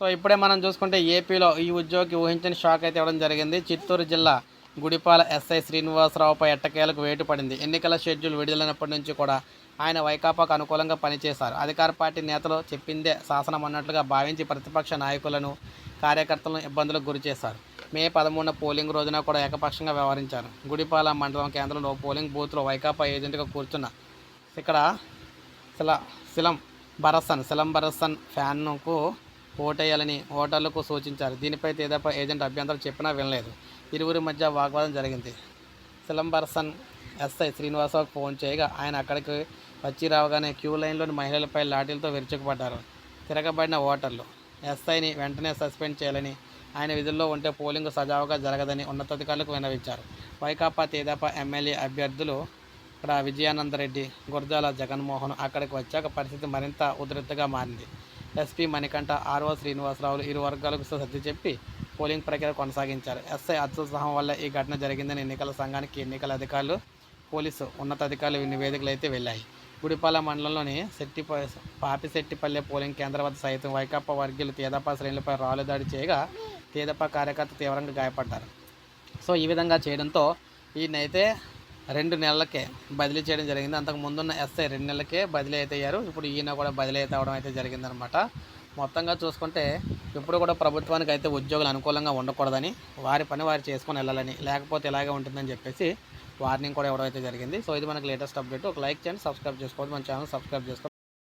So ఇప్పుడే మనం చూసుకుంటే ఏపీలో ఈ ఉద్యోగి ఊహించని షాక్ అయితే ఇవ్వడం జరిగింది. చిత్తూరు జిల్లా గుడిపాల ఎస్ఐ శ్రీనివాసరావుపై ఎట్టకేలకు వేటు పడింది. ఎన్నికల షెడ్యూల్ విడుదలైనప్పటి నుంచి కూడా ఆయన వైకాపాకు అనుకూలంగా పనిచేశారు. అధికార పార్టీ నేతలు చెప్పిందే శాసనం అన్నట్లుగా భావించి ప్రతిపక్ష నాయకులను కార్యకర్తలను ఇబ్బందులకు గురి చేశారు. మే పదమూడున పోలింగ్ రోజున కూడా ఏకపక్షంగా వ్యవహరించారు. గుడిపాల మండలం కేంద్రంలో పోలింగ్ బూత్లో వైకాపా ఏజెంట్గా కూర్చున్న ఇక్కడ శిల శిలం బరసన్ శిలం భరసన్ ఫ్యాన్కు ఓటేయాలని ఓటర్లకు సూచించారు. దీనిపై తేదప ఏజెంట్ అభ్యంతరం చెప్పినా వినలేదు. ఇరువురి మధ్య వాగ్వాదం జరిగింది. సిలంబర్సన్ ఎస్ఐ శ్రీనివాసరావుకు ఫోన్ చేయగా ఆయన అక్కడికి వచ్చి రావగానే క్యూ లైన్లోని మహిళలపై లాఠీలతో విరుచుకుపడ్డారు. తిరగబడిన ఓటర్లు ఎస్ఐని వెంటనే సస్పెండ్ చేయాలని ఆయన విధుల్లో ఉంటే పోలింగ్ సజావుగా జరగదని ఉన్నతాధికారులకు విన్నవించారు. వైకాపా తేదాపా ఎమ్మెల్యే అభ్యర్థులు ఇక్కడ విజయానందరెడ్డి గురజాల జగన్మోహన్ అక్కడికి వచ్చాక పరిస్థితి మరింత ఉధృతగా మారింది. ఎస్పీ మణికంఠ ఆర్ఓ శ్రీనివాసరావులు ఇరు వర్గాలకు సర్ది చెప్పి పోలింగ్ ప్రక్రియ కొనసాగించారు. ఎస్ఐ అత్యుత్సాహం వల్ల ఈ ఘటన జరిగిందని ఎన్నికల సంఘానికి ఎన్నికల అధికారులు పోలీసు ఉన్నతాధికారులు నివేదికలు అయితే వెళ్ళాయి. గుడిపాల మండలంలోని శెట్టి పాపిశెట్టిపల్లె పోలింగ్ కేంద్రం వద్ద సైతం వైకాపా వర్గీయులు తేదపా శ్రేణులపై రాళ్ళు దాడి చేయగా తేదపా కార్యకర్త తీవ్రంగా గాయపడ్డారు. సో ఈ విధంగా చేయడంతో ఈయనైతే రెండు నెలలకే బదిలీ చేయడం జరిగింది. అంతకు ముందున్న ఎస్ఐ రెండు నెలలకే బదిలీ అయితే అయ్యారు. ఇప్పుడు ఈయన కూడా బదిలీ అయితే అవడం అయితే జరిగిందనమాట. మొత్తంగా చూసుకుంటే ఇప్పుడు కూడా ప్రభుత్వానికి అయితే ఉద్యోగులు అనుకూలంగా ఉండకూడదని వారి పని వారు చేసుకొని వెళ్ళాలని లేకపోతే ఇలాగే ఉంటుందని చెప్పేసి వార్నింగ్ కూడా ఇవ్వడం అయితే జరిగింది. సో ఇది మనకి లేటెస్ట్ అప్డేట్. ఒక లైక్ చేయండి సబ్స్క్రైబ్ చేసుకోవద్దు. మన ఛానల్ సబ్స్క్రైబ్ చేసుకోండి